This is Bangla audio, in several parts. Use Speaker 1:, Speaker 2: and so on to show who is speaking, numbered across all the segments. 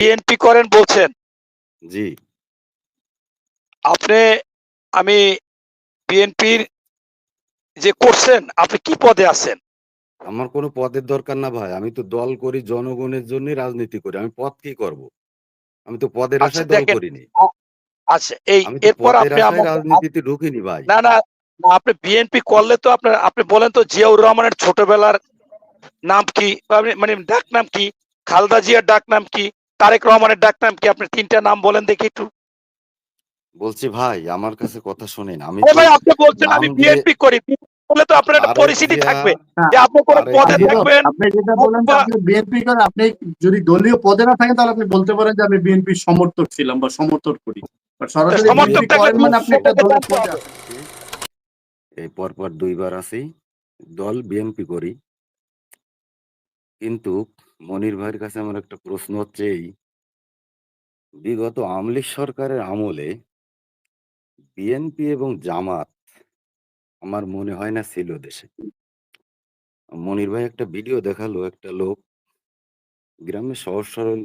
Speaker 1: বিএনপি করেন বলছেন।
Speaker 2: জি।
Speaker 1: আপনি আমি বিএনপির যে করছেন আপনি কি পদে আছেন?
Speaker 2: আমার কোনো পদের দরকার না ভাই। আমি তো দল করি জনগণের জন্য রাজনীতি করি। আমি পদ কি করব? আমি তো পদের
Speaker 1: আচ্ছা,
Speaker 2: আশায় দল করিনি।
Speaker 1: আচ্ছা এই এরপর আপনি
Speaker 2: রাজনীতিতে ঢুকিনি ভাই।
Speaker 1: না না না, আপনি বিএনপি করলে তো আপনার আপনি বলেন তো জিয়াউর রহমানের ছোটবেলার নাম কি? মানে ডাক নাম কি? খালদা জিয়ার ডাক নাম কি? তারেক রহমানের ডাক নাম কি? আপনি তিনটা নাম বলেন দেখি একটু।
Speaker 2: বলছি ভাই আমার কাছে কথা শুনেন আমি
Speaker 1: ভাই আপনি বলছেন আমি বিএনপি করি বলে তো আপনার একটা পরিস্থিতি থাকবে যে আপনি কোনো পদে থাকবেন।
Speaker 3: আপনি যেটা বলেন যে আপনি বিএনপি করেন আপনি যদি দলীয় পদে না থাকেন তাহলে আপনি বলতে পারেন যে আমি বিএনপির সমর্থক ছিলাম বা সমর্থন করি। সরাসরি
Speaker 1: সমর্থক থাকলে
Speaker 3: করেন মানে আপনি একটা দলের পদে।
Speaker 2: এই পরপর দুইবার আছি দল বিএনপি করি। কিন্তু মনির ভাইয়ের কাছে আমার একটা প্রশ্ন হচ্ছে এই বিগত আমলিক সরকারের আমলে বিএনপি এবং জামাত আমার মনে হয় না ছিল দেশে। মনির ভাই একটা ভিডিও দেখাল একটা লোক গ্রামে সহজ সরল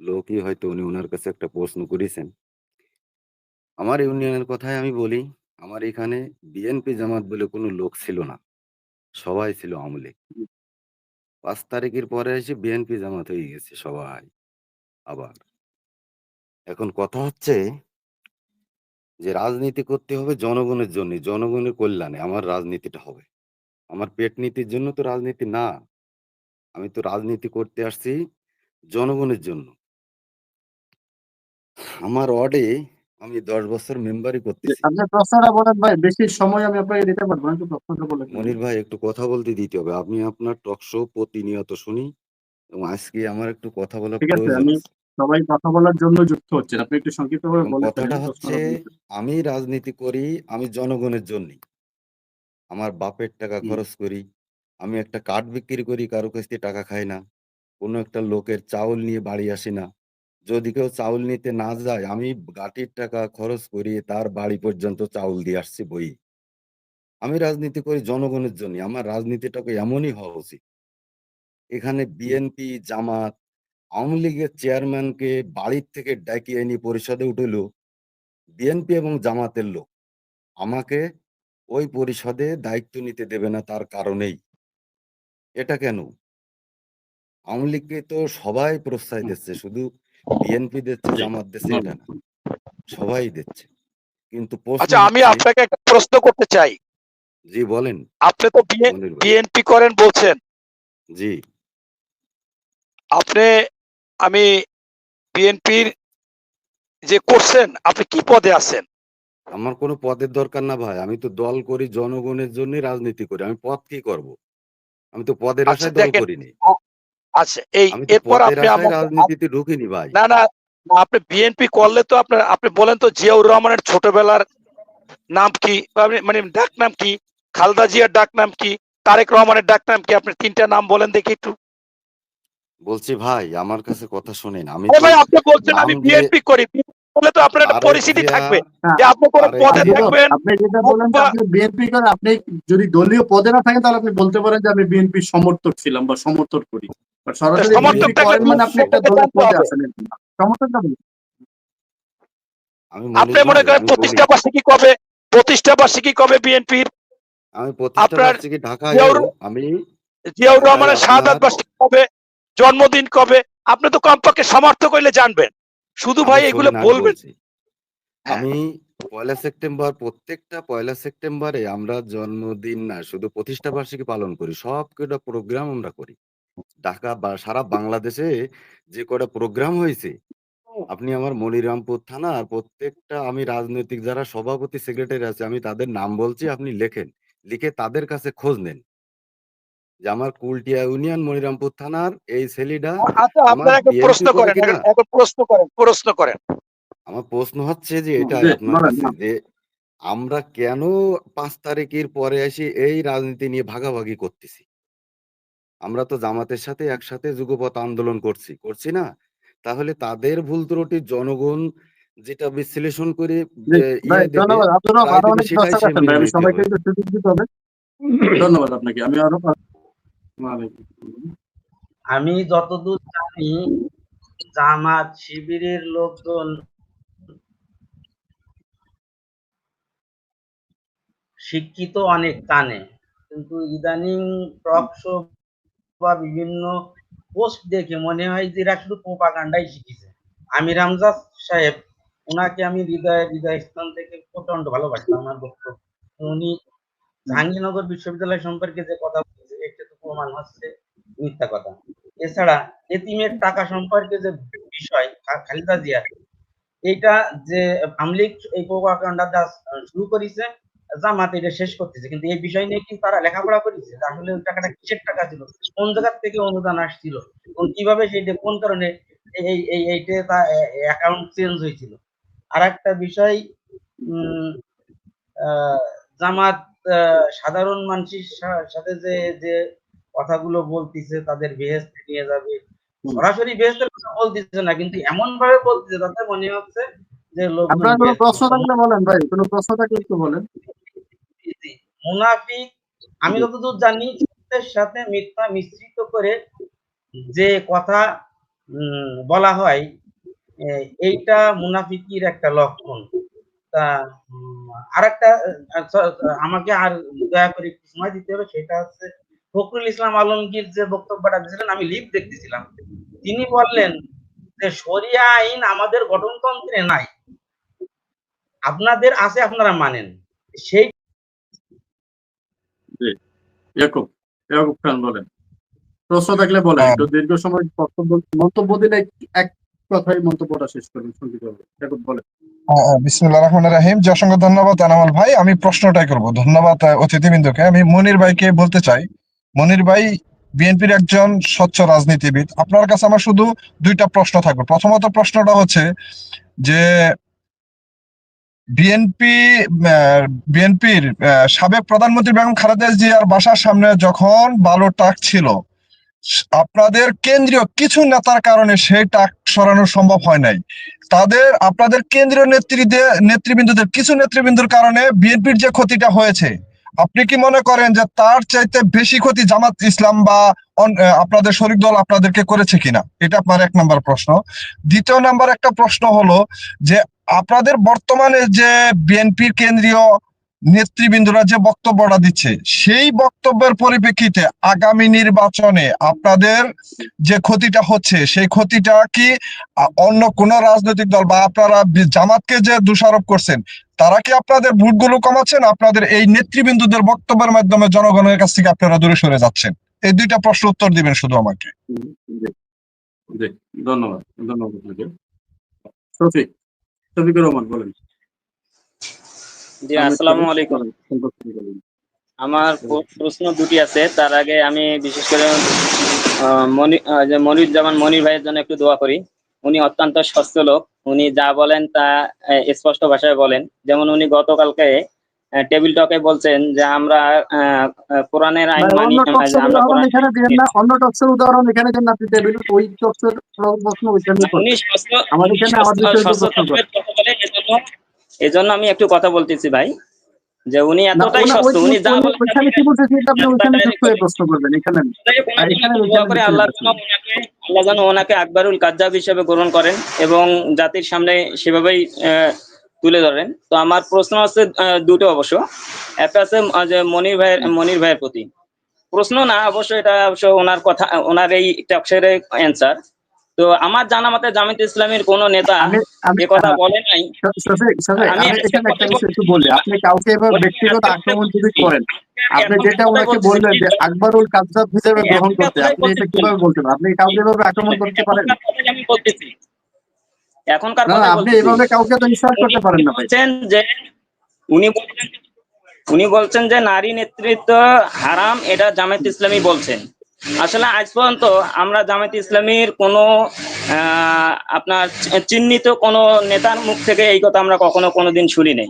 Speaker 2: লোকই হয়তো উনি ওনার কাছে একটা প্রশ্ন করেছেন। আমার ইউনিয়নের কথাই আমি বলি, আমার এখানে বিএনপি জামাত বলে কোনো লোক ছিল না। সবাই ছিল আমলে পাঁচ তারিখের পরে এসে বিএনপি জামাত হয়ে গেছে সবাই, আবার। এখন কথা হচ্ছে যে রাজনীতি করতে হবে জনগণের জন্য জনগণের কল্যাণে। আমার রাজনীতিটা হবে। আমার পেট নীতির জন্য তো রাজনীতি না। আমি তো রাজনীতি করতে আসছি জনগণের জন্য। আমার ওয়ার্ডে আমি দশ বছর মেম্বারই করতেছি।
Speaker 3: আপনার প্রশ্নটা বলেন ভাই বেশি সময় আমি আপনাকে দিতে পারব না প্রশ্নটা বলে
Speaker 2: মনির ভাই একটু কথা বলতে দিতে হবে। আমি আপনার টক শো প্রতিনিয়ত শুনি এবং আজকে আমার একটু কথা
Speaker 3: ঠিক আছে
Speaker 2: প্রয়োজন
Speaker 3: আমি। সবাই কথা বলার জন্য যুক্ত হচ্ছেন। আপনি একটু সংক্ষিপ্তভাবে
Speaker 2: এবং
Speaker 3: বলে
Speaker 2: কথাটা হচ্ছে। আমি রাজনীতি করি আমি জনগণের জন্য আমার বাপের টাকা খরচ করি আমি একটা কাঠ বিক্রি করি কারও কাছ থেকে টাকা খাই না। কোনো একটা লোকের চাউল নিয়ে বাড়ি আসি না। যদি কেউ চাউল নিতে না যায় আমি গাটির টাকা খরচ করি তার বাড়ি পর্যন্ত চাউল দিয়ে আসছি বই আমি রাজনীতি করি জনগণের জন্য আমার রাজনীতিটাকে এমনই হওয়া উচিত। এখানে বিএনপি জামাত আওয়ামী লীগের চেয়ারম্যানকে বাড়ির থেকে ডাকিয়ে এনে পরিষদে উঠল বিএনপি এবং জামাতের লোক। আমাকে ওই পরিষদে দায়িত্ব নিতে দেবে না তার কারণেই। এটা কেন? আওয়ামী লীগকে তো সবাই প্রশ্রয় দিচ্ছে শুধু বিএনপি দিচ্ছে জামাত দিচ্ছে এটা না। সবাই দিচ্ছে। কিন্তু
Speaker 1: আচ্ছা আমি আপনাকে একটা প্রশ্ন করতে চাই।
Speaker 2: জি বলেন।
Speaker 1: আপনি তো বিএনপি করেন বলছেন।
Speaker 2: জি।
Speaker 1: আপনি আমি বিএনপির যে করছেন আপনি কি পদে আছেন?
Speaker 2: আমার কোনো পদের দরকার না ভাই। আমি তো দল করি জনগণের জন্য রাজনীতি করি। আমি পদ কি করব? আমি তো পদের
Speaker 1: আচ্ছা,
Speaker 2: আশায় দল করিনি।
Speaker 1: আচ্ছা এই এরপর আপনি
Speaker 2: রাজনীতিতে ঢুকিনি ভাই।
Speaker 1: না না না, আপনি বিএনপি করলে তো আপনার আপনি বলেন তো জিয়াউর রহমানের ছোটবেলার নাম কি? মানে ডাক নাম কি? খালদা জিয়ার ডাক নাম কি? তারেক রহমানের ডাক নাম কি? আপনি তিনটা নাম বলেন দেখি একটু।
Speaker 2: বলছি ভাই আমার কাছে কথা শোনেন আমি
Speaker 1: আরে ভাই আপনি বলছেন আমি বিএনপি করি বলে তো আপনার একটা পরিস্থিতি থাকবে
Speaker 3: হ্যাঁ,
Speaker 1: যে আপনি কোনো পদে থাকবেন।
Speaker 3: আপনি যেটা বলেন যে আপনি বিএনপি করেন আপনি যদি দলীয় পদে না থাকেন তাহলে আপনি বলতে পারেন যে আমি বিএনপির সমর্থক ছিলাম বা সমর্থন করি। But সরাসরি
Speaker 1: সমর্থক
Speaker 3: বিএনপি
Speaker 1: থাকলে
Speaker 3: মানে আপনি একটা
Speaker 1: সমর্থক জানতে
Speaker 3: পদে আছেন। এরকম না।
Speaker 2: আমি
Speaker 1: আপনি মনে করেন প্রতিষ্ঠা বার্ষিকী কবে? প্রতিষ্ঠা বার্ষিকী কবে বিএনপির
Speaker 2: আমি প্রতিষ্ঠা বার্ষিকী ঢাকায় আমি
Speaker 1: জিয়াউর রহমানের শাহাদাত বার্ষিকী কবে? জন্মদিন কবে? আপনি তো কমপক্ষে সমর্থক করলে জানবেন। শুধু ভাই এগুলো বলবেন।
Speaker 2: আমি পয়লা সেপ্টেম্বর প্রত্যেকটা পয়লা সেপ্টেম্বরে আমরা জন্মদিন না শুধু প্রতিষ্ঠা বার্ষিকী পালন করি সব কটা প্রোগ্রাম আমরা করি। ঢাকা বা সারা বাংলাদেশে যে কটা প্রোগ্রাম হয়েছে আপনি আমার মনিরামপুর থানা আর প্রত্যেকটা আমি রাজনৈতিক যারা সভাপতি সেক্রেটারি আছে আমি তাদের নাম বলছি আপনি লেখেন লিখে তাদের কাছে খোঁজ নেন। যে আমার কুলটিয়া ইউনিয়ন মনিরামপুর থানার এই ছেলেটা
Speaker 1: আচ্ছা
Speaker 2: আমার
Speaker 1: আপনারা একটা প্রশ্ন করেন প্রশ্ন করেন প্রশ্ন করেন।
Speaker 2: আমার প্রশ্ন হচ্ছে যে এটা আপনার কাছে যে আমরা কেন পাঁচ তারিখের পরে এসে এই রাজনীতি নিয়ে ভাগাভাগি করতেছি? আমরা তো জামাতের সাথে একসাথে যুগপথ আন্দোলন করছি করছি না? তাহলে তাদের ভুল ত্রুটি জনগণ যেটা বিশ্লেষণ করে ইয়ে
Speaker 3: ধন্যবাদ আপনাকে। আমি আরও।
Speaker 4: আমি যতদূর জানি, জামাত শিবিরের লোকজন শিক্ষিত অনেক কানে। কিন্তু ইদানিং টক শো বা বিভিন্ন পোস্ট দেখে মনে হয় যে এরা শুধু প্রোপাগান্ডাই শিখেছে। আমির হামজা সাহেব ওনাকে আমি হৃদয় হৃদয় স্থান থেকে প্রচণ্ড ভালোবাসতাম আমার বক্তব্য। উনি জাহাঙ্গীরনগর বিশ্ববিদ্যালয় সম্পর্কে যে কথা প্রমাণ হচ্ছে মিথ্যা কথা। এছাড়া এতিমের টাকা সম্পর্কে যে বিষয় খালেদা জিয়া, এইটা যে আমলিক এই প্রোপাগান্ডা শুরু করেছে, জামাত এটা শেষ করতেছে। কিন্তু এই বিষয় নিয়ে কি তারা লেখাপড়া করেছে? আসলে ওই টাকাটা কিসের টাকা ছিল? কোন জায়গার থেকে অনুদান আসছিল? এবং কীভাবে সেইটা, কোন কারণে এই এই এইটা তা অ্যাকাউন্ট চেঞ্জ হয়েছিল? আর একটা বিষয় জামাত সাধারণ মানুষের সাথে যে যে কথাগুলো বলতিছে তাদের বেহেস্তে নিয়ে যাবে। সরাসরি বেহেস্তের কথা বলতেছে না কিন্তু এমন ভাবে বলতেছে তাতে মনে হচ্ছে যে লোক
Speaker 3: আপনার কোনো প্রশ্ন থাকলে বলেন ভাই কোনো প্রশ্ন থাকলে একটু বলেন।
Speaker 4: মুনাফিক আমি যতদূর জানি সত্যের সাথে মিথ্যা মিশ্রিত করে যে কথা উম, বলা হয় এইটা মুনাফিকির একটা লক্ষণ। তা আর একটা আমাকে আর দয়া করে একটু সময় দিতে হবে সেটা হচ্ছে ফখরুল ইসলাম আলমগীর যে বক্তব্যটা দিয়েছিলেন আমি লিভ দেখতেছিলাম। তিনি বললেন যে শরিয়া আইন আমাদের গঠনতন্ত্রে নাই। আপনাদের আছে আপনারা মানেন। সেই
Speaker 3: ইয়াকুব ইয়াকুব খান বলেন। প্রশ্ন থাকলে বলেন
Speaker 5: হ্যাঁ।
Speaker 3: একটু দীর্ঘ সময় বক্তব্য মন্তব্য দিলে এক কথায় মন্তব্যটা শেষ করুন সংক্ষিপ্তভাবে বলেন।
Speaker 5: বিসমুল্লাহ রহমান রাহিম। যে অসংখ্য ধন্যবাদ আনামল ভাই। আমি প্রশ্নটাই করব। ধন্যবাদ অতিথিবৃন্দকে। আমি মনির ভাইকে বলতে চাই মনির ভাই, বিএনপির একজন স্বচ্ছ রাজনীতিবিদ। আপনার কাছে আমার শুধু দুইটা প্রশ্ন থাকবে। প্রথমত প্রশ্নটা হচ্ছে যে, বিএনপি বিএনপির সাবেক প্রধানমন্ত্রী বেগম খালেদা জিয়ার বাসার সামনে যখন বালু টাক ছিল, আপনাদের কেন্দ্রীয় কিছু নেতার কারণে সেই টাক সরানো সম্ভব হয় নাই। তাদের, আপনাদের কেন্দ্রীয় নেতৃত্বে নেতৃবৃন্দদের, কিছু নেতৃবৃন্দর কারণে বিএনপির যে ক্ষতিটা হয়েছে আপনি কি মনে করেন যে তার চাইতে বেশি ক্ষতি জামাত ইসলাম বা আপনাদের শরিক দল আপনাদেরকে করেছে কিনা? এটা আপনার এক নাম্বার প্রশ্ন। দ্বিতীয় নাম্বার একটা প্রশ্ন হলো যে আপনাদের বর্তমানে যে বিএনপির কেন্দ্রীয় নেতৃবৃন্দরা যে বক্তব্যটা দিচ্ছে, সেই বক্তব্যের পরিপ্রেক্ষিতে আগামী নির্বাচনে আপনাদের যে ক্ষতিটা হচ্ছে, সেই ক্ষতিটা কি অন্য কোন রাজনৈতিক দল বা আপনারা জামাতকে যে দোষারোপ করছেন তারা কি আপনাদের ভোটগুলো কমাচ্ছেন? আপনাদের এই নেতৃবৃন্দদের বক্তব্যের মাধ্যমে জনগণের কাছ থেকে আপনারা দূরে সরে যাচ্ছেন? এই দুইটা প্রশ্ন উত্তর দিবেন শুধু আমাকে।
Speaker 3: হুম, জি জি ধন্যবাদ ধন্যবাদ শফিক শফিকুর রহমান বলেন।
Speaker 6: জি আসসালামু আলাইকুম। আমার প্র- প্রশ্ন দুটি আছে। তার আগে আমি বিশেষ করে আহ, মনি আহ, যে মনিরুজ্জামান মনির ভাইয়ের জন্য একটু দোয়া করি। উনি অত্যন্ত স্বস্থ লোক উনি যা বলেন তা স্পষ্ট ভাষায় বলেন। যেমন উনি গতকালকে টেবিল টকে বলছেন যে আমরা কোরআনের আইন মানি আমরা কোরআন
Speaker 3: এখানে দিবেন না। অন্য টক্সের উদাহরণ এখানে দেন আপনি। টেবিল ওই টক্সের প্রশ্ন ওইখানে
Speaker 6: উনি। স্বাস্থ্য
Speaker 3: এখানে
Speaker 6: বলেন এজন্য আমি একটু কথা বলতেছি ভাই যে উনি এতটাই সুস্থ উনি যা বলেন
Speaker 3: ওইখানে কি বলছে সেটা আপনি ওইখানে প্রশ্ন করবেন এখানে আর এখানে
Speaker 6: আল্লাহ আল্লাহ যেন ওনাকে আকবরুল কাজ্জাব হিসেবে গ্রহণ করেন এবং জাতির সামনে সেভাবেই তুলে ধরেন। তো আমার প্রশ্ন আহ, দুটো অবশ্য। একটা আছে মনির ভাইয়ের মনির ভাইয়ের প্রতি। প্রশ্ন না অবশ্য এটা অবশ্য ওনার কথা ওনার এই টকশের অ্যান্সার তো আমার জানা মতে জামিত ইসলামের কোন নেতা এ কথা বলে নাই। আমি একটা
Speaker 3: বিষয় একটু বলি। আপনি কাউকে এবার ব্যক্তিগত আক্রমণ যদি করেন আপনি যেটা ওনাকে বললেন যে আকবরুল কাজদাব হিসেবে গ্রহণ করতে আপনি এটা কীভাবে বলতে পারেন আপনি কাউকে এভাবে আক্রমণ করতে পারেন?
Speaker 6: আমি বলতেছি। এখনকার কথা
Speaker 3: আপনি এভাবে কাউকে তো ইনসাল্ট করতে পারেন না
Speaker 6: বলছেন যে উনি বলছেন উনি বলছেন যে নারী নেতৃত্ব হারাম এটা জামাত ইসলামী বলছেন। আসলে আজ পর্যন্ত আমরা জামাত ইসলামীর কোনো আহ, আপনার চিহ্নিত কোনো নেতার মুখ থেকে এই কথা আমরা কখনো কোনোদিন শুনি নাই।